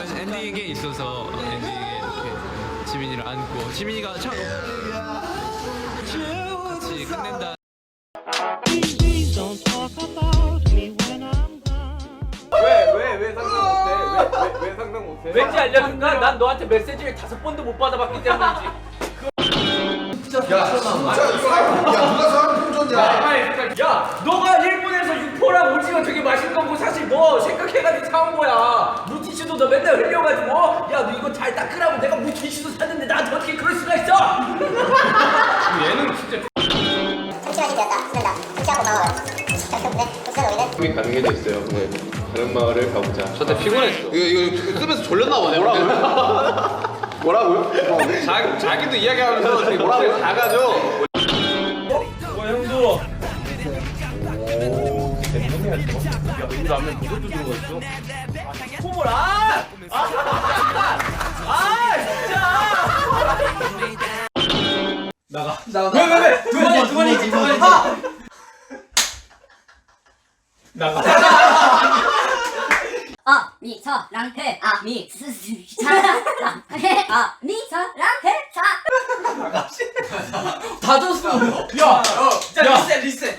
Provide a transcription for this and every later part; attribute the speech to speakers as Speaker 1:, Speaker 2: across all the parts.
Speaker 1: 엔딩에 있어서 엔딩에 이렇게 지민이를 안고 지민이가 참 같이 끝낸다.
Speaker 2: 왜왜왜 상상 못해? 왜왜 상상 못해?
Speaker 3: 왠지 알려줄까? 난 너한테 메시지를 다섯 번도 못 받아봤기 때문이지. 야, 너가 일본에서 육포랑 오징어 되게 맛있는 거 사실 너 생각해가지고 사온 거야. 물티슈도 너 맨날 흘려가지고, 야, 너 이거 잘 닦으라고 내가 물티슈도 샀는데 나한테 어떻게 그럴 수가 있어? 얘는 진짜.
Speaker 4: 시간이 되었다. 신난다. 우리는
Speaker 5: 꿈이 가능해졌어요. 네. 다른 마을을 가보자.
Speaker 1: 저때 피곤했어.
Speaker 5: 이거 이거 쓰면서 졸렸나 보네. 뭐라고요? 뭐라고요?
Speaker 1: 자, 자기도 이야기하면서 되게
Speaker 5: 뭐라고 작아져?
Speaker 3: 어, 콧물 아! 아! 아, 진짜! 나가. 나가. 왜, 왜, 왜? 두 번이, 두 번이지, 두 번이지.
Speaker 6: 아, 미, 서, 랑, 해, 아, 미, 스, 스, 사, 랑, 해, 아, 미, 서, 랑, 해, 사.
Speaker 3: 다 줬어. 야, 자, 리셋, 리셋.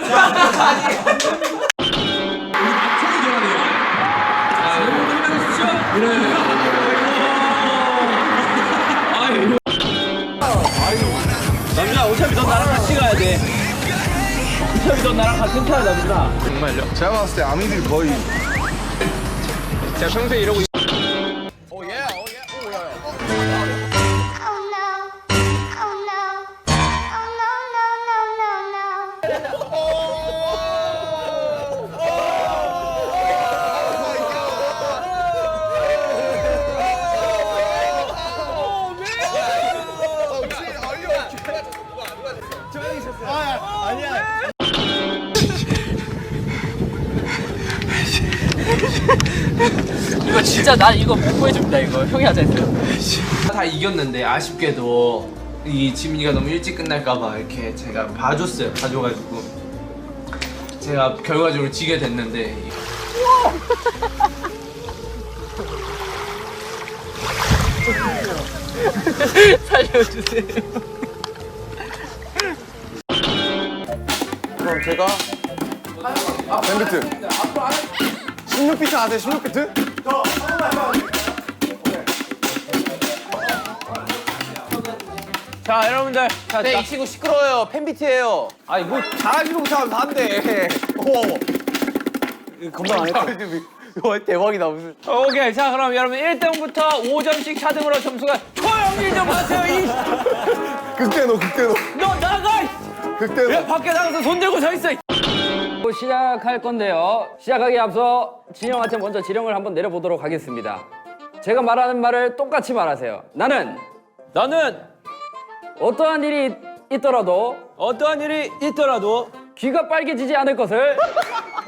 Speaker 3: 너 나랑 같은 차야, 남준아.
Speaker 1: 정말요?
Speaker 5: 제가 봤을 때 아미들이 거의
Speaker 1: 제가 평소에 이러고 있-
Speaker 3: 진짜 난 이거 못 보여줍니다, 이거. 형이 하자 했어요.
Speaker 1: 다 이겼는데 아쉽게도 이 지민이가 너무 일찍 끝날까봐 이렇게 제가 봐줬어요. 봐줘가지고 제가 결과적으로 지게 됐는데
Speaker 3: 살려주세요.
Speaker 5: 그럼 제가 밴비트 16비트 아세요? 16비트?
Speaker 3: 자, 여러분들. 자,
Speaker 5: 네,
Speaker 3: 자.
Speaker 5: 이 친구 시끄러워요. 팬비트예요.
Speaker 3: 아니, 뭐,
Speaker 5: 잘하시는 못하면 다 안 돼. 어머 어머. 건강 안 했어. 와 대박이다 무슨.
Speaker 3: 오케이. 자, 그럼 여러분 1등부터 5점씩 차등으로 점수가 조용히 좀 하세요, 이.
Speaker 5: 극대노 극대노
Speaker 3: 너 나가! 이.
Speaker 5: 극대노.
Speaker 3: 왜 밖에 나가서 손 들고 서 있어? 이. 시작할 건데요. 시작하기 앞서 진영한테 먼저 지령을 한번 내려보도록 하겠습니다. 제가 말하는 말을 똑같이 말하세요. 나는 나는 어떠한 일이 있더라도 어떠한 일이 있더라도 귀가 빨개지지 않을 것을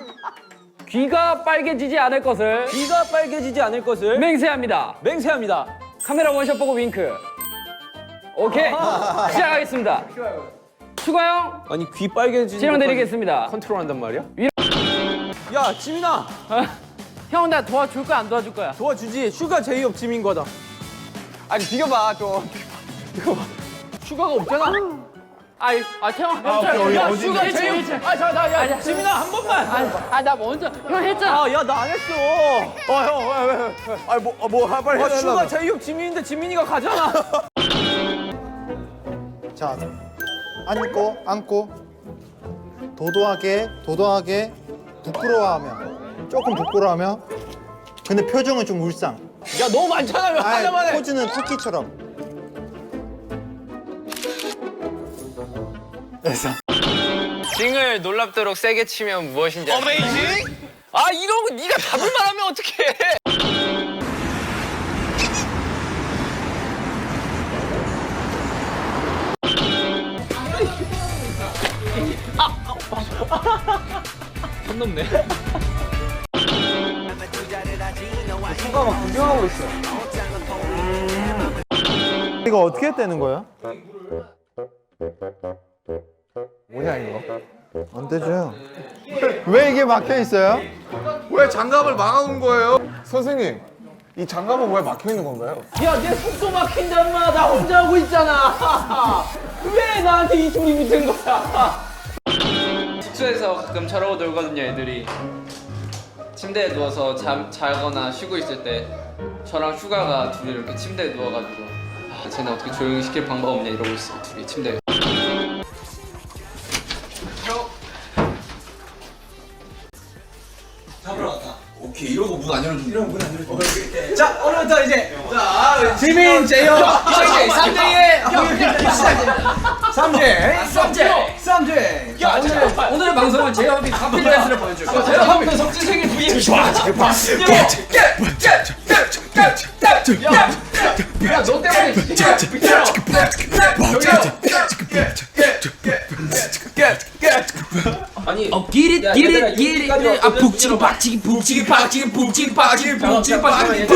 Speaker 3: 귀가 빨개지지 않을 것을 귀가 빨개지지 않을 것을 맹세합니다. 맹세합니다. 카메라 원샷 보고 윙크. 오케이 시작하겠습니다. 추가형
Speaker 2: 아니 귀 빨개지는
Speaker 3: 진영
Speaker 2: 것까지
Speaker 3: 드리겠습니다.
Speaker 2: 컨트롤한단 말이야?
Speaker 3: 위로-
Speaker 2: 야 지민아
Speaker 3: 형 나 도와줄 거야 안 도와줄 거야?
Speaker 2: 도와주지 슈가 제이홉 지민 거다
Speaker 5: 아니 비교봐 좀.
Speaker 3: 슈가가 없잖아. 아이, 아 태영. 아,
Speaker 2: 오케이,
Speaker 3: 야,
Speaker 2: 어디
Speaker 3: 슈가. 제일. 아, 자, 자, 야, 지민아 한 번만. 아, 나 먼저. 형 했잖아.
Speaker 2: 아 야 나 안 했어
Speaker 5: 아니 뭐뭐 빨리
Speaker 2: 아
Speaker 5: 해달라고.
Speaker 2: 슈가 제이홉 지민인데 지민이가 가잖아
Speaker 7: 자, 안고, 안고. 도도하게, 도도하게, 부끄러워하며. 조금 부끄러워하며. 근데 표정은 좀 울상.
Speaker 2: 야 너무 많잖아 왜
Speaker 7: 아이,
Speaker 2: 하나만 해
Speaker 7: 포즈는 토끼처럼. 그래서
Speaker 1: 징을 놀랍도록 세게 치면 무엇인지
Speaker 3: 어메이징? 아, 이런 거 네가 답을 말하면 어떡해? 선 넘네.
Speaker 7: 이거 어떻게 떼는 거야?
Speaker 5: 뭐냐 이거?
Speaker 7: 안 떼줘요. 왜 이게 막혀 있어요?
Speaker 5: 왜 장갑을 막아놓은 거예요? 선생님
Speaker 2: 이 장갑은 왜 막혀 있는 건가요?
Speaker 3: 야, 내 속도 막힌단 마. 나 혼자 하고 있잖아. 왜 나한테 이 소리 붙은 거야?
Speaker 1: 숙소에서 가끔 저러고 놀거든요 애들이 침대에 누워서 잠, 자거나 쉬고 있을 때 저랑 휴가가 둘이 이렇게 침대에 누워가지고 아 쟤네 어떻게 조용히 시킬 방법 없냐 이러고 있어 둘이 침대에
Speaker 2: 자 오늘부터 이제 자 지민 제이홉
Speaker 1: 이제 3대1
Speaker 2: 삼재 삼재 삼재 자 오늘
Speaker 5: 오늘의 방송은 제이홉이 카필 댄스를 보여줄 거예요.
Speaker 1: 제가 한번 석진 생일 vs 야너 때문에 진짜 아니 어 기릿 기릿 기릿 아 북치기 박치기 북치기 박치기 북치기 박치기 북치기 박치기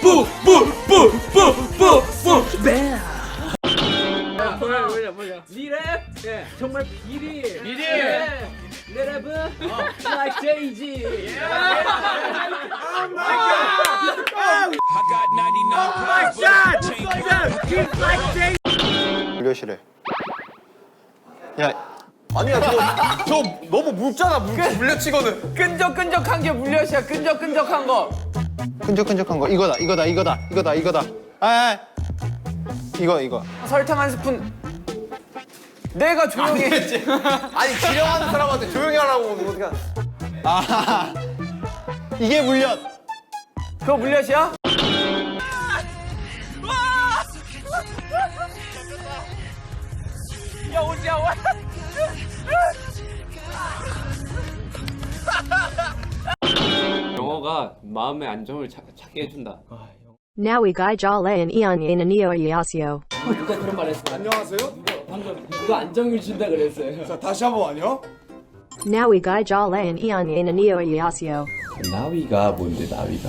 Speaker 1: 뿌뿌뿌뿌뿌뿌
Speaker 3: 정말 비리. 비리. 내 랩은 like Jay-Z.
Speaker 7: 물려시래. 야,
Speaker 2: 아니야 저, 저 너무 묽잖아 물, 물려치고는
Speaker 3: 끈적끈적한 게 물엿이야. 끈적끈적한 거.
Speaker 7: 끈적끈적한 거 이거다, 이거다, 이거다, 이거다, 이거다. 아, 아. 이거, 이거.
Speaker 3: 설탕 한 스푼. 내가 조용히 했지.
Speaker 2: 아니 지령하는 사람한테 조용히 하라고 어떻게 하나
Speaker 7: 아, 이게 물엿.
Speaker 3: 그거 물엿이야? 야 오지야 와.
Speaker 1: 영어가 마음의 안정을 찾, 찾게 해준다
Speaker 8: Now we gai jale and eon in a neo yasio.
Speaker 5: 누가 그런 말 했어?
Speaker 2: 안녕하세요
Speaker 5: 방금 누가 안정을 준다 그랬어요.
Speaker 2: 자 다시 한번 안녕
Speaker 8: Now we gai jale and eon in a neo yasio.
Speaker 9: 나위가 뭔데 나위가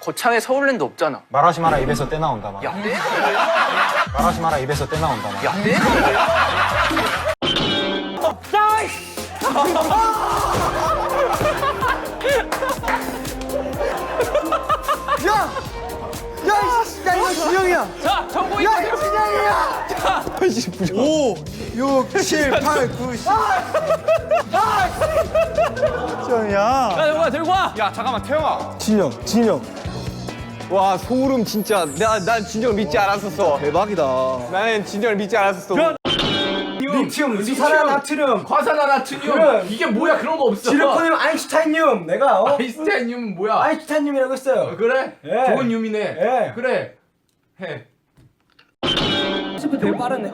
Speaker 3: 거창에 서울랜드 없잖아.
Speaker 7: 말하지 마라 입에서 떼 나온다 막. 말하지 마라 입에서 떼 나온다 막.
Speaker 2: 야 이거 진영이야
Speaker 3: 자 정보
Speaker 2: 야 이거 진영이야 5 6 7 8 9 10
Speaker 7: 정이야.
Speaker 3: 야 영화 들고 와.
Speaker 2: 야 잠깐만 태영아. 진영 진영. 와 소름 진짜. 나 난 진영을 믿지 않았었어. 대박이다. 나는 진영을 믿지 않았었어. 리튬 수산화나트륨.
Speaker 1: 과산화 나트륨. 이게 뭐야? 그런 거 없어.
Speaker 2: 지르코늄 아인슈타인륨 내가 어?
Speaker 1: 아인슈타인륨은 뭐야?
Speaker 2: 아인슈타인륨이라고 했어요.
Speaker 1: 그래?
Speaker 2: 예.
Speaker 1: 좋은 륨이네.
Speaker 2: 예.
Speaker 1: 그래. 해
Speaker 3: 되게 빠르네.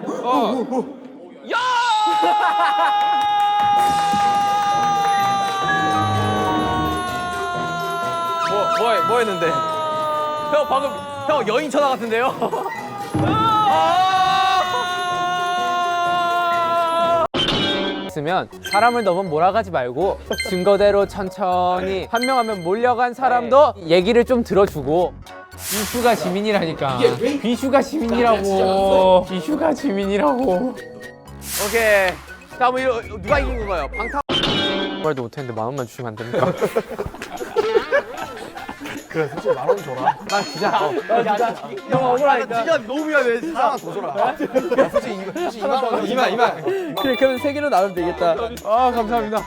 Speaker 3: 뭐, 뭐, 뭐 했는데? 형, 방금, 형, 여인 전화 같은데요? 있으면 사람을 너무 몰아가지 말고 증거대로 천천히 한 명 한 명 몰려간 사람도 얘기를 좀 들어주고 비슈가 지민이라니까. 비슈가 지민이라고. 비슈가 지민이라고. 오케이. 자, 뭐 이거 누가 이긴 건가요? 방탄 말도 못했는데 만 원만 주시면 안 됩니까? 그래 솔직히 만원 줘라. 나 진짜 어, 나 진짜 형 억울하니까.
Speaker 2: 진짜 너무 미안해 진짜. 하나 더 줘라. 솔직히 2만 원 2만. 2만
Speaker 3: 그래 그러면 세 개로 나누면 되겠다. 아 감사합니다